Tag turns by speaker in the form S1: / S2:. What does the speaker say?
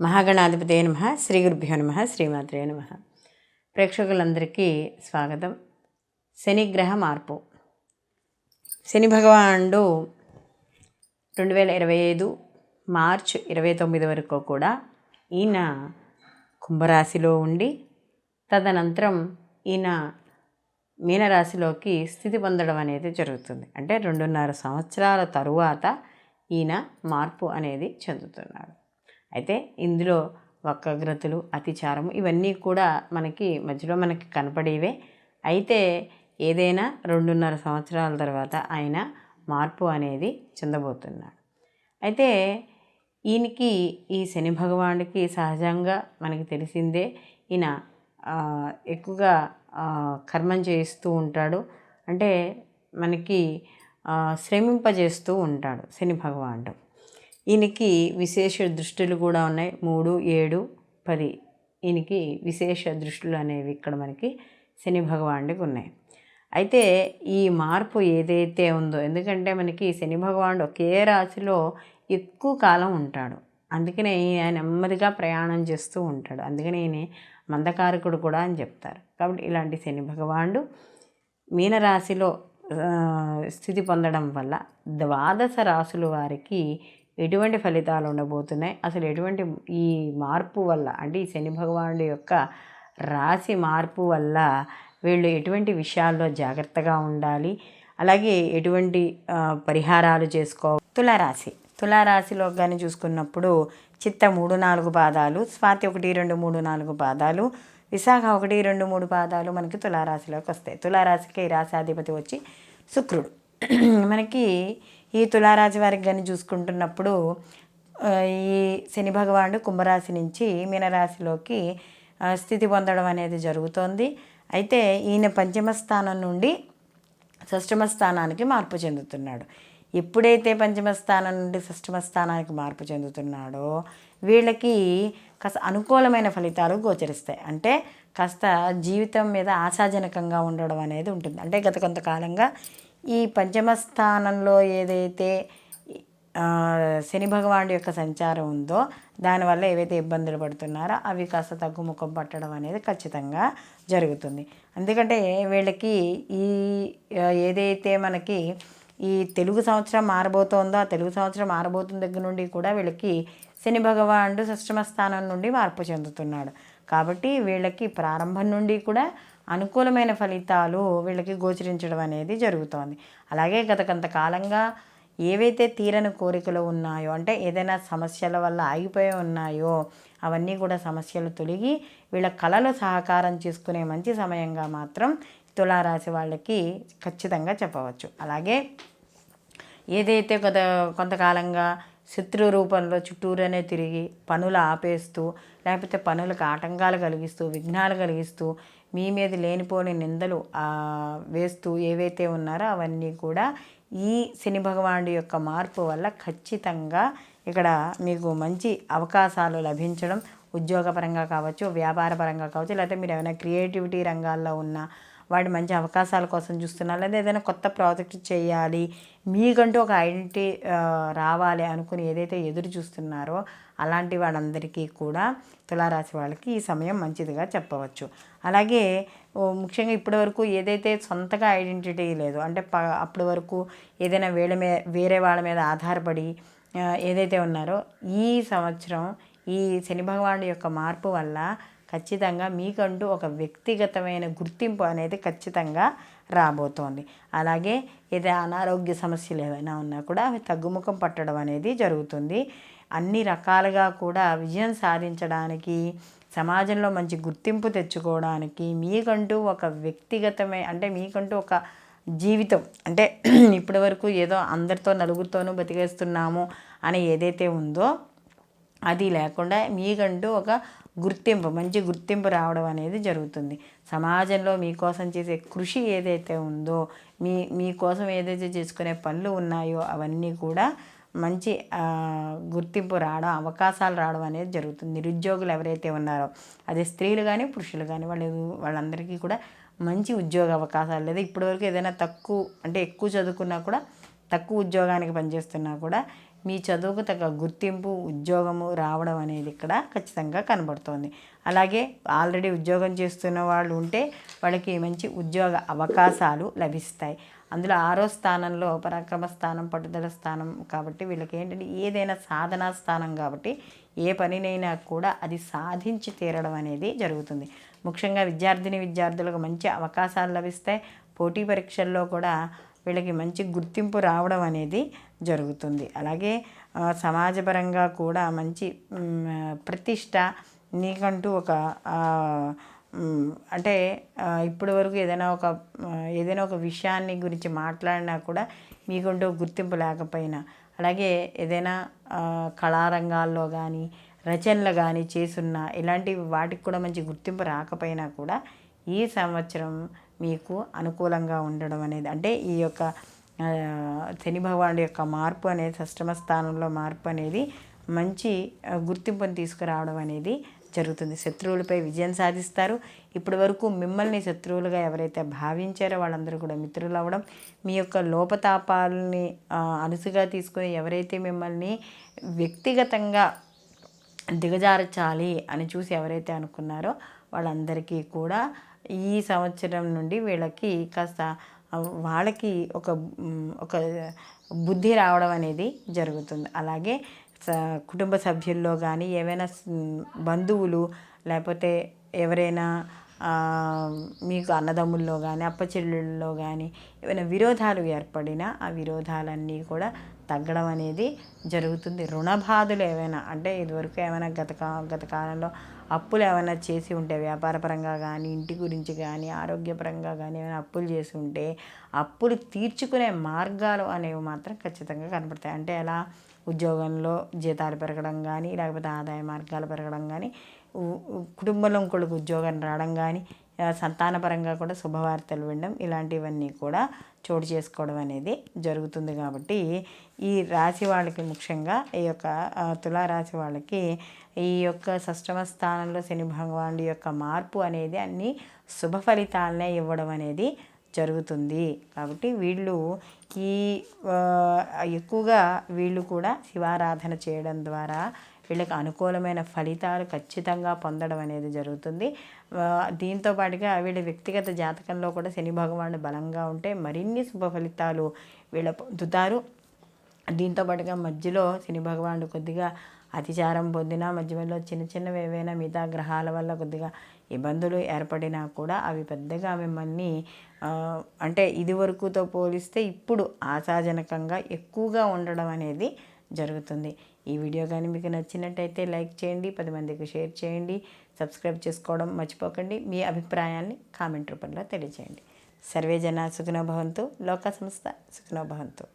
S1: మహాగణాధిపతి నమ శ్రీ గురుభ్యో నమ శ్రీమాత్రే నమ. ప్రేక్షకులందరికీ స్వాగతం. శనిగ్రహ మార్పు. శని భగవానుడు రెండు వేల ఇరవై ఐదు మార్చ్ ఇరవై తొమ్మిది వరకు కూడా ఈయన కుంభరాశిలో ఉండి తదనంతరం ఈయన మీనరాశిలోకి స్థితి పొందడం అనేది జరుగుతుంది. అంటే రెండున్నర సంవత్సరాల తరువాత ఈయన మార్పు అనేది చెందుతున్నాడు. అయితే ఇందులో వక్రగ్రతులు అతిచారము ఇవన్నీ కూడా మనకి మధ్యలో మనకి కనపడేవే. అయితే ఏదైనా రెండున్నర సంవత్సరాల తర్వాత ఆయన మార్పు అనేది చెందబోతున్నాడు. అయితే ఈయనకి ఈ శని భగవానుడికి సహజంగా మనకి తెలిసిందే ఈయన ఎక్కువగా కర్మం చేస్తూ ఉంటాడు. అంటే మనకి శ్రమింపజేస్తూ ఉంటాడు శని భగవానుడు. ఈయనకి విశేష దృష్టిలు కూడా ఉన్నాయి. మూడు ఏడు పది. ఈయనకి విశేష దృష్టిలు అనేవి ఇక్కడ మనకి శని భగవానుడికి ఉన్నాయి. అయితే ఈ మార్పు ఏదైతే ఉందో ఎందుకంటే మనకి శని భగవానుడు ఒకే రాశిలో ఎక్కువ కాలం ఉంటాడు. అందుకనే ఆయన నెమ్మదిగా ప్రయాణం చేస్తూ ఉంటాడు. అందుకనే ఈయన మందకారకుడు కూడా అని చెప్తారు. కాబట్టి ఇలాంటి శని భగవానుడు మీనరాశిలో స్థితి పొందడం వల్ల ద్వాదశ రాశుల వారికి ఎటువంటి ఫలితాలు ఉండబోతున్నాయి? అసలు ఎటువంటి ఈ మార్పు వల్ల అంటే ఈ శని భగవానుడి యొక్క రాశి మార్పు వల్ల వీళ్ళు ఎటువంటి విషయాల్లో జాగ్రత్తగా ఉండాలి? అలాగే ఎటువంటి పరిహారాలు చేసుకో తులారాశి. తులారాశిలో కానీ చూసుకున్నప్పుడు చిత్త మూడు నాలుగు పాదాలు స్వాతి ఒకటి రెండు మూడు నాలుగు పాదాలు విశాఖ ఒకటి రెండు మూడు పాదాలు మనకి తులారాశిలోకి వస్తాయి. తులారాశికి ఈ రాశాధిపతి వచ్చి శుక్రుడు. మనకి ఈ తులారాశి వారికి కానీ చూసుకుంటున్నప్పుడు ఈ శని భగవానుడు కుంభరాశి నుంచి మీనరాశిలోకి స్థితి పొందడం అనేది జరుగుతోంది. అయితే ఈయన పంచమ స్థానం నుండి షష్టమ స్థానానికి మార్పు చెందుతున్నాడు. ఎప్పుడైతే పంచమ స్థానం నుండి షష్టమ స్థానానికి మార్పు చెందుతున్నాడో వీళ్ళకి కాస్త అనుకూలమైన ఫలితాలు గోచరిస్తాయి. అంటే కాస్త జీవితం మీద ఆశాజనకంగా ఉండడం అనేది ఉంటుంది. అంటే గత కొంతకాలంగా ఈ పంచమ స్థానంలో ఏదైతే శని భగవానుడి యొక్క సంచారం ఉందో దానివల్ల ఏవైతే ఇబ్బందులు పడుతున్నారో అవి కాస్త తగ్గుముఖం పట్టడం అనేది ఖచ్చితంగా జరుగుతుంది. ఎందుకంటే వీళ్ళకి ఈ ఏదైతే మనకి ఈ తెలుగు సంవత్సరం మారబోతోందో ఆ తెలుగు సంవత్సరం మారబోతున్న దగ్గర నుండి కూడా వీళ్ళకి శని భగవానుడు షష్టమ స్థానం నుండి మార్పు చెందుతున్నాడు. కాబట్టి వీళ్ళకి ప్రారంభం నుండి కూడా అనుకూలమైన ఫలితాలు వీళ్ళకి గోచరించడం అనేది జరుగుతోంది. అలాగే గత కొంతకాలంగా ఏవైతే తీరని కోరికలు ఉన్నాయో అంటే ఏదైనా సమస్యల వల్ల ఆగిపోయి ఉన్నాయో అవన్నీ కూడా సమస్యలు తొలగి వీళ్ళ కళలు సహకారం చేసుకునే మంచి సమయంగా మాత్రం తులారాశి వాళ్ళకి ఖచ్చితంగా చెప్పవచ్చు. అలాగే ఏదైతే కొంత కొంతకాలంగా శత్రు రూపంలో చుట్టూరనే తిరిగి పనులు ఆపేస్తూ లేకపోతే పనులకు ఆటంకాలు కలిగిస్తూ విఘ్నాలు కలిగిస్తూ మీ మీద లేనిపోని నిందలు వేస్తూ ఏవైతే ఉన్నారో అవన్నీ కూడా ఈ శని భగవానుడి యొక్క మార్పు వల్ల ఖచ్చితంగా ఇక్కడ మీకు మంచి అవకాశాలు లభించడం ఉద్యోగపరంగా కావచ్చు వ్యాపారపరంగా కావచ్చు లేకపోతే మీరు ఏమైనా క్రియేటివిటీ రంగాల్లో ఉన్న వాడి మంచి అవకాశాల కోసం చూస్తున్నారు లేదా ఏదైనా కొత్త ప్రాజెక్ట్ చేయాలి మీకంటూ ఒక ఐడెంటిటీ రావాలి అనుకుని ఏదైతే ఎదురు చూస్తున్నారో అలాంటి వాళ్ళందరికీ కూడా తులారాశి వాళ్ళకి ఈ సమయం మంచిదిగా చెప్పవచ్చు. అలాగే ముఖ్యంగా ఇప్పటి వరకు ఏదైతే సొంతగా ఐడెంటిటీ లేదు అంటే ప అప్పటి వరకు ఏదైనా వేళ మీద వేరే వాళ్ళ మీద ఆధారపడి ఏదైతే ఉన్నారో ఈ సంవత్సరం ఈ శని భగవానుడి యొక్క మార్పు వల్ల ఖచ్చితంగా మీకంటూ ఒక వ్యక్తిగతమైన గుర్తింపు అనేది ఖచ్చితంగా రాబోతోంది. అలాగే ఏదైనా అనారోగ్య సమస్యలు ఏమైనా ఉన్నా కూడా అవి తగ్గుముఖం పట్టడం అనేది జరుగుతుంది. అన్ని రకాలుగా కూడా విజయం సాధించడానికి సమాజంలో మంచి గుర్తింపు తెచ్చుకోవడానికి మీకంటూ ఒక వ్యక్తిగతమే అంటే మీకంటూ ఒక జీవితం అంటే ఇప్పటి వరకు ఏదో అందరితో నలుగురితోనూ బతికేస్తున్నాము అని ఏదైతే ఉందో అది లేకుండా మీకంటూ ఒక గుర్తింపు మంచి గుర్తింపు రావడం అనేది జరుగుతుంది. సమాజంలో మీకోసం చేసే కృషి ఏదైతే ఉందో మీ మీకోసం ఏదైతే చేసుకునే పనులు ఉన్నాయో అవన్నీ కూడా మంచి గుర్తింపు రావడం అవకాశాలు రావడం అనేది జరుగుతుంది. నిరుద్యోగులు ఎవరైతే ఉన్నారో అది స్త్రీలు కానీ పురుషులు కానీ వాళ్ళు వాళ్ళందరికీ కూడా మంచి ఉద్యోగ అవకాశాలు లేదా ఇప్పటివరకు ఏదైనా తక్కువ అంటే ఎక్కువ చదువుకున్నా కూడా తక్కువ ఉద్యోగానికి పనిచేస్తున్నా కూడా మీ చదువుకు తగ్గ గుర్తింపు ఉద్యోగము రావడం అనేది ఇక్కడ ఖచ్చితంగా కనబడుతోంది. అలాగే ఆల్రెడీ ఉద్యోగం చేస్తున్న వాళ్ళు ఉంటే వాళ్ళకి మంచి ఉద్యోగ అవకాశాలు లభిస్తాయి. అందులో ఆరో స్థానంలో పరాక్రమ స్థానం పట్టుదల స్థానం కాబట్టి వీళ్ళకి ఏంటంటే ఏదైనా సాధనా స్థానం కాబట్టి ఏ పనినైనా కూడా అది సాధించి తీరడం అనేది జరుగుతుంది. ముఖ్యంగా విద్యార్థిని విద్యార్థులకు మంచి అవకాశాలు లభిస్తాయి. పోటీ పరీక్షల్లో కూడా వీళ్ళకి మంచి గుర్తింపు రావడం అనేది జరుగుతుంది. అలాగే సమాజపరంగా కూడా మంచి ప్రతిష్ట నీకంటూ ఒక అంటే ఇప్పటి వరకు ఏదైనా ఒక ఏదైనా ఒక విషయాన్ని గురించి మాట్లాడినా కూడా మీకుంటూ గుర్తింపు లేకపోయినా అలాగే ఏదైనా కళారంగాల్లో కానీ రచనలు కానీ చేసున్న ఇలాంటి వాటికి కూడా మంచి గుర్తింపు రాకపోయినా కూడా ఈ సంవత్సరం మీకు అనుకూలంగా ఉండడం అనేది అంటే ఈ యొక్క శని భగవానుడి యొక్క మార్పు అనేది అష్టమ స్థానంలో మార్పు అనేది మంచి గుర్తింపును తీసుకురావడం అనేది జరుగుతుంది. శత్రువులపై విజయం సాధిస్తారు. ఇప్పటి వరకు మిమ్మల్ని శత్రువులుగా ఎవరైతే భావించారో వాళ్ళందరూ కూడా మిత్రులు అవ్వడం మీ యొక్క లోపతాపాలని అనుసుగా తీసుకుని ఎవరైతే మిమ్మల్ని వ్యక్తిగతంగా దిగజార్చాలి అని చూసి ఎవరైతే అనుకున్నారో వాళ్ళందరికీ కూడా ఈ సంవత్సరం నుండి వీళ్ళకి కాస్త వాళ్ళకి ఒక ఒక బుద్ధి రావడం అనేది జరుగుతుంది. అలాగే కుటుంబ సభ్యుల్లో కానీ ఏవైనా బంధువులు లేకపోతే ఎవరైనా మీకు అన్నదమ్ముల్లో కానీ అప్పచెల్లెళ్ళలో కానీ ఏమైనా విరోధాలు ఏర్పడినా ఆ విరోధాలన్నీ కూడా తగ్గడం అనేది జరుగుతుంది. రుణ బాధలు ఏమైనా అంటే ఇదివరకు ఏమైనా గత గత కాలంలో అప్పులు ఏమైనా చేసి ఉంటే వ్యాపారపరంగా కానీ ఇంటి గురించి కానీ ఆరోగ్యపరంగా కానీ ఏమైనా అప్పులు చేసి ఉంటే అప్పులు తీర్చుకునే మార్గాలు అనేవి మాత్రం ఖచ్చితంగా కనపడతాయి. అంటే ఎలా? ఉద్యోగంలో జీతాలు పెరగడం కానీ లేకపోతే ఆదాయ మార్గాలు పెరగడం కానీ కుటుంబంలో ఇంకొకరికి ఉద్యోగం రావడం కానీ సంతానపరంగా కూడా శుభవార్తలు వినడం ఇలాంటివన్నీ కూడా చోటు చేసుకోవడం అనేది జరుగుతుంది కాబట్టి ఈ రాశి వాళ్ళకి ముఖ్యంగా ఈ యొక్క తులారాశి వాళ్ళకి ఈ యొక్క సష్టమ స్థానంలో శని భగవానుడి యొక్క మార్పు అనేది అన్ని శుభ ఫలితాలనే ఇవ్వడం అనేది జరుగుతుంది. కాబట్టి వీళ్ళు ఈ ఎక్కువగా వీళ్ళు కూడా శివారాధన చేయడం ద్వారా వీళ్ళకి అనుకూలమైన ఫలితాలు ఖచ్చితంగా పొందడం అనేది జరుగుతుంది. దీంతో పాటుగా వీళ్ళ వ్యక్తిగత జాతకంలో కూడా శని భగవానుడు బలంగా ఉంటే మరిన్ని శుభ ఫలితాలు వీళ్ళ పొందుతారు. దీంతో పాటుగా మధ్యలో శని భగవానుడు కొద్దిగా అతిచారం పొందినా మధ్యలో చిన్న చిన్నవి ఏవైనా మిగతా గ్రహాల వల్ల కొద్దిగా ఇబ్బందులు ఏర్పడినా కూడా అవి పెద్దగా మిమ్మల్ని అంటే ఇది వరకుతో పోలిస్తే ఇప్పుడు ఆశాజనకంగా ఎక్కువగా ఉండడం అనేది జరుగుతుంది. ఈ వీడియో కానీ మీకు నచ్చినట్టయితే లైక్ చేయండి పది మందికి షేర్ చేయండి సబ్స్క్రైబ్ చేసుకోవడం మర్చిపోకండి మీ అభిప్రాయాన్ని కామెంట్ రూపంలో తెలియజేయండి. సర్వే జన సుఖనోభవంతు లోక సంస్థ సుఖనోభవంతు